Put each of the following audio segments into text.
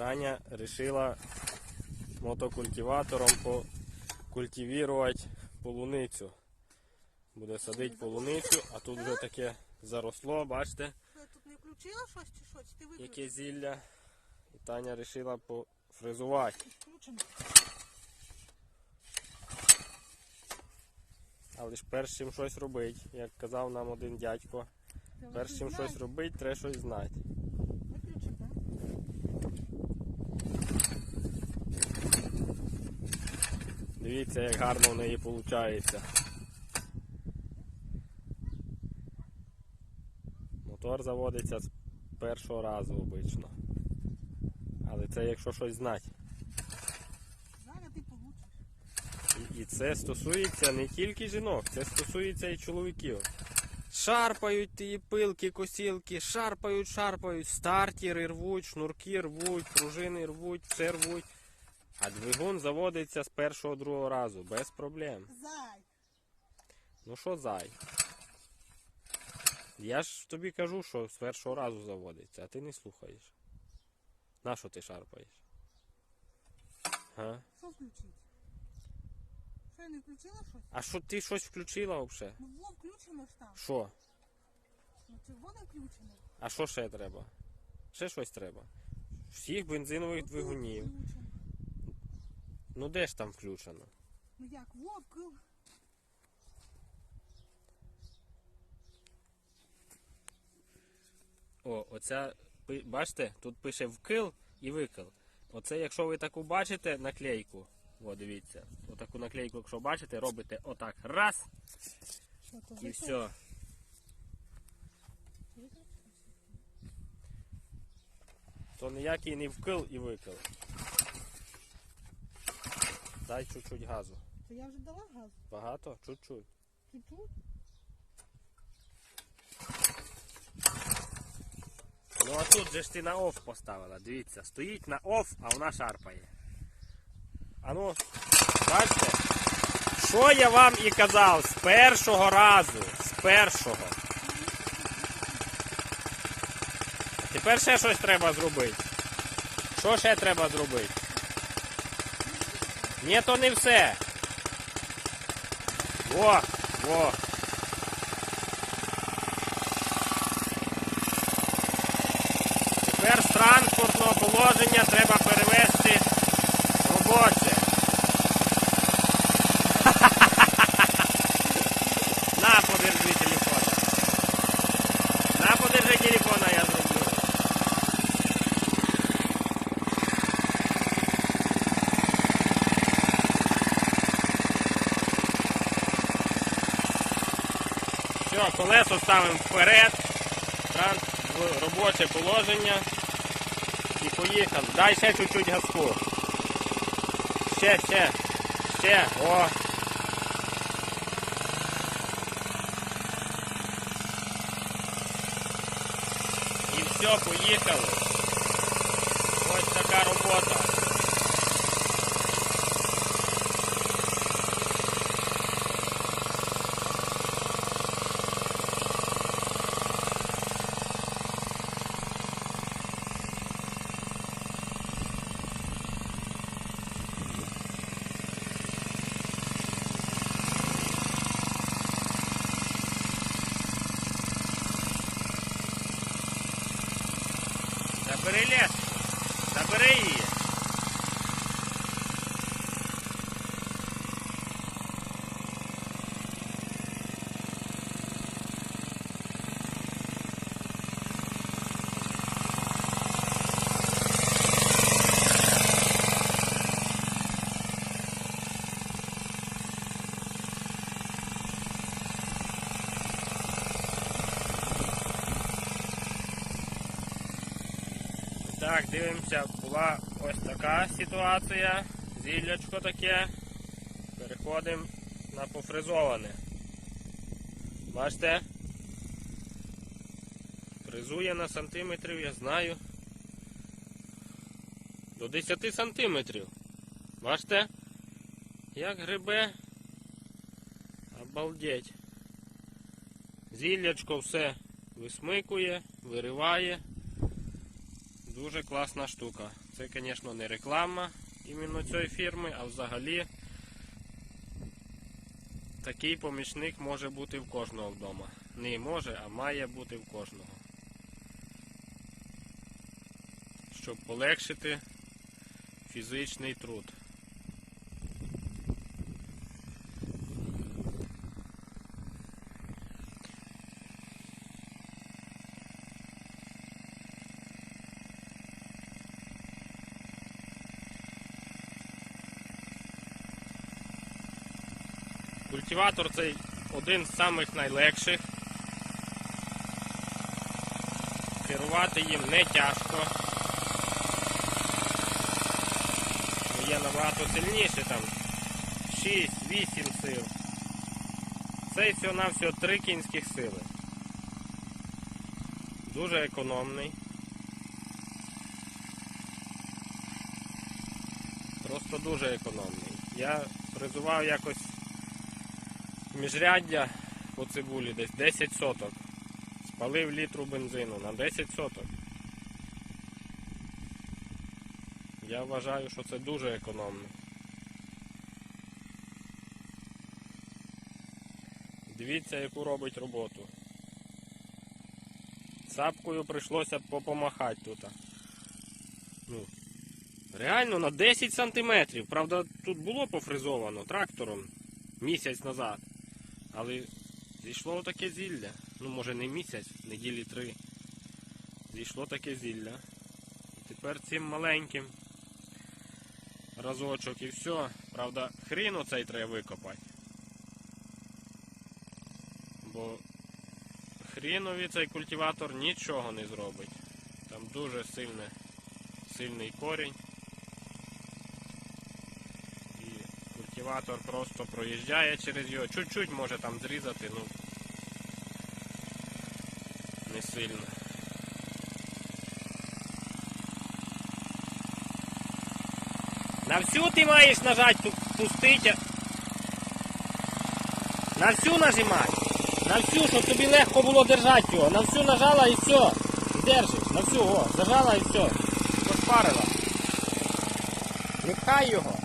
Таня вирішила мотокультиватором покультивувати полуницю. Буде садити полуницю, а тут вже таке заросло, бачите, я тут не включила щось чи що? Чи ти виключила? яке зілля. І Таня вирішила пофрезувати. Але ж перш чим щось робити, як казав нам один дядько, перш чим щось робити, треба щось знати. Виключив, так? Дивіться, як гарно в неї виходить. Мотор заводиться з першого разу обично. Але це якщо щось знати. І, і це стосується не тільки жінок, це стосується і чоловіків. Шарпають ті пилки, косілки, шарпають, шарпають, стартери рвуть, шнурки рвуть, пружини рвуть, все рвуть. А двигун заводиться з першого другого разу, без проблем. Зай! Ну що зай? Я ж тобі кажу, що з першого разу заводиться, а ти не слухаєш. На що ти шарпаєш? Га? Що включити? Що я не включила щось? А що ти щось включила взагалі? Ну во включено ж там. Що? Ну червоне включено. А що ще треба? Ще щось треба. Всіх бензинових двигунів. включено. Ну де ж там включено? Ну як, вовкл. О, оця, бачите, тут пише вкил і викил. Оце, якщо ви таку бачите наклейку, о, дивіться, отаку наклейку, якщо бачите, робите отак раз і все. То ніякий не вкил і викил. Дай чуть-чуть газу. То я вже дала газ. Багато? Чуть-чуть. Чуть-чуть. Ну а тут же ж ти на оф поставила, дивіться, стоїть на оф, а вона шарпає. А ну, бачите? Що я вам і казав з першого разу, з першого. Тепер ще щось треба зробити. Що ще треба зробити? Ні, то не все. Во, во. Тепер з транспортного положення треба перевести робоче. На, подержи телефон. На, подержи телефона, я зроблю. Все, колесо ставимо вперед. Транс в робоче положення. І поїхав. Дай ще чуть-чуть газку. Ще, ще, ще. О. І все, поїхали. Ось така робота. Забери лес. Забери Так, дивимося, була ось така ситуація. Зіллячко таке. Переходимо на пофризоване. Бачите? Фризує на сантиметрів, я знаю. До 10 сантиметрів. Бачите? Як грибе. Обалдеть. Зіллячко все висмикує, вириває. Дуже класна штука. Це, звісно, не реклама іменно цієї фірми, а взагалі такий помічник може бути в кожного вдома. Не може, а має бути в кожного. Щоб полегшити фізичний труд. Культиватор цей один з самих найлегших. Керувати їм не тяжко. Є набагато сильніше там 6-8 сил. Цей всього на всього 3 кінських сили. Дуже економний. Просто дуже економний. Я призував якось міжряддя по цибулі десь 10 соток. Спалив літру бензину на 10 соток. Я вважаю, що це дуже економно. Дивіться, яку робить роботу. Цапкою прийшлося попомахати тут. Ну, реально на 10 сантиметрів. Правда, тут було пофризовано трактором місяць назад. Але зійшло таке зілля. Ну, може не місяць, неділі три. Зійшло таке зілля. І тепер цим маленьким разочок і все. Правда, хрін оцей треба викопати. Бо хрінові цей культиватор нічого не зробить. Там дуже сильне, сильний корінь. І культиватор просто проїжджає через його. Чуть-чуть може там зрізати, ну не сильно. На всю ти маєш нажати пу- пустить. На всю нажимай. На всю, щоб тобі легко було держати його. На всю нажала і все. Держиш. На всю, о, зажала і все. Пошпарила. Не пхай його.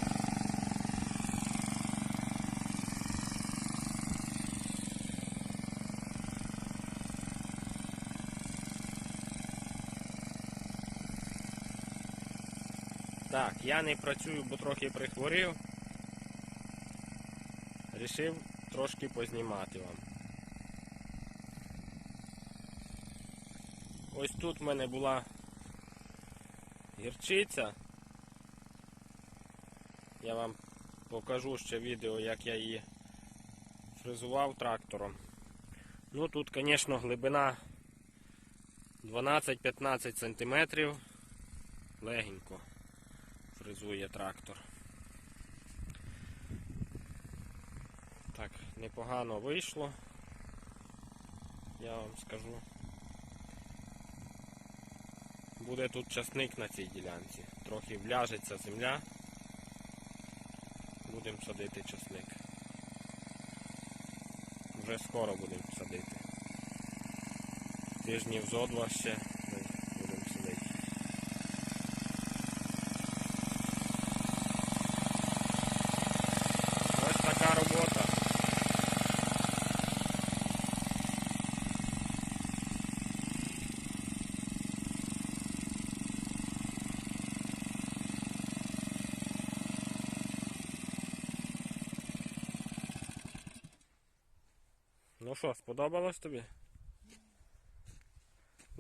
Так, я не працюю, бо трохи прихворів. Рішив трошки познімати вам. Ось тут в мене була гірчиця. Я вам покажу ще відео, як я її фрезував трактором. Ну тут, звісно, глибина 12-15 см. Легенько фрезує трактор. Так, непогано вийшло. Я вам скажу. Буде тут часник на цій ділянці. Трохи вляжеться земля. Будемо садити часник. Вже скоро будемо садити. Тижнів зо два ще ми будемо садити. Ось така робота. Що, сподобалось тобі?